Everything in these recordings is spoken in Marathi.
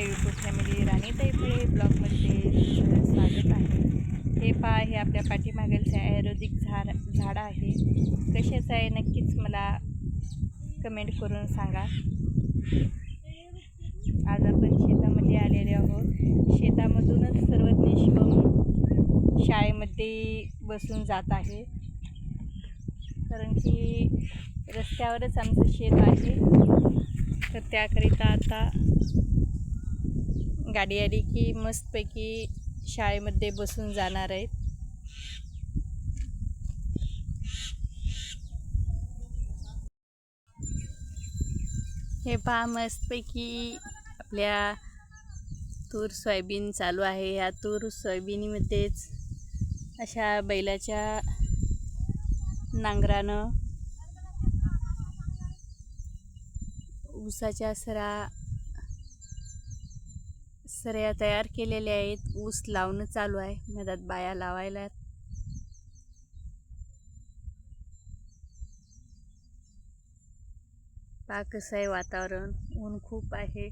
यूट्यूब फॅमिली राणीताई फळे ब्लॉगमध्ये स्वागत आहे. हे पहा हे आपल्या पाठीमागेलचं आयुर्वेदिक झाड झाडं आहे. कशाचं आहे नक्कीच मला कमेंट करून सांगा. आज आपण शेतामध्ये आलेले आहोत. शेतामधूनच सर्वज्ञ शिवम शाळेमध्ये बसून जात आहे. कारण की रस्त्यावरच आमचं शेत आहे. तर त्याकरिता आता गाडी आली की मस्तपैकी शाळेमध्ये बसून जाणार आहेत. हे पहा मस्तपैकी आपल्या तूर सोयाबीन चालू आहे. ह्या तूर सोयाबीनमध्येच अशा बैलाच्या नांगरानं ऊसाच्या सरा सऱ्या तयार केलेल्या आहेत. ऊस लावणं चालू आहे. मधात बाया लावायला पाकस आहे वातावरण ऊन खूप आहे.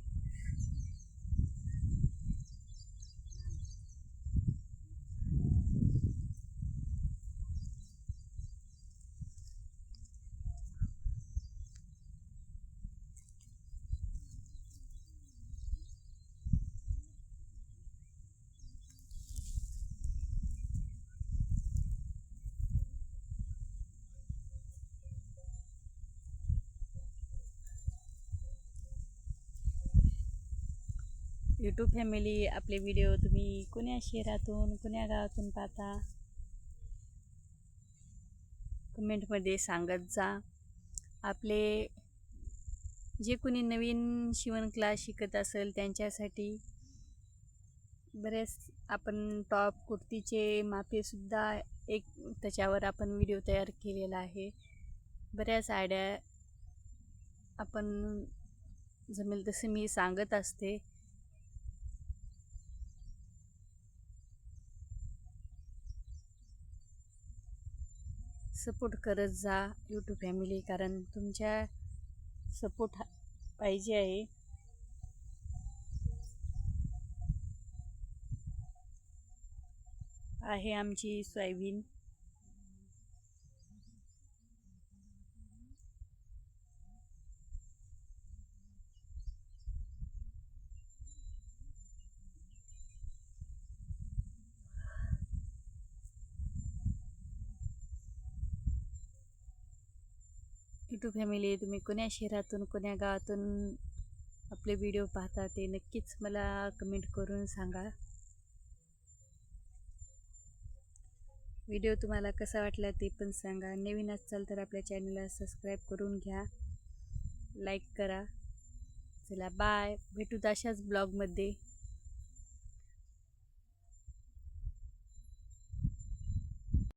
यूट्यूब फॅमिली आपले व्हिडिओ तुम्ही कोण्या शहरातून कोण्या गावातून पाहता? कमेंटमध्ये सांगत जा. आपले जे कोणी नवीन शिवण क्लास शिकत असेल त्यांच्यासाठी बरेच आपण टॉप कुर्तीचे मापेसुद्धा एक त्याच्यावर आपण व्हिडिओ तयार केलेला आहे. बऱ्याच आयड्या आपण जमेल तसे मी सांगत असते. सपोर्ट करत जा यूट्यूब फॅमिली कारण तुमच्या सपोर्ट पाहिजे आहे. आहे आमची सोयाबीन. यूट्यूब फॅमिली तुम्ही कोण्या शहरातून कोण्या गावातून आपले व्हिडिओ पाहता ते नक्कीच मला कमेंट करून सांगा. व्हिडिओ तुम्हाला कसा वाटला ते पण सांगा. नवीन असाल तर आपल्या चॅनलला सबस्क्राईब करून घ्या. लाईक करा. चला बाय भेटूत अशाच ब्लॉगमध्ये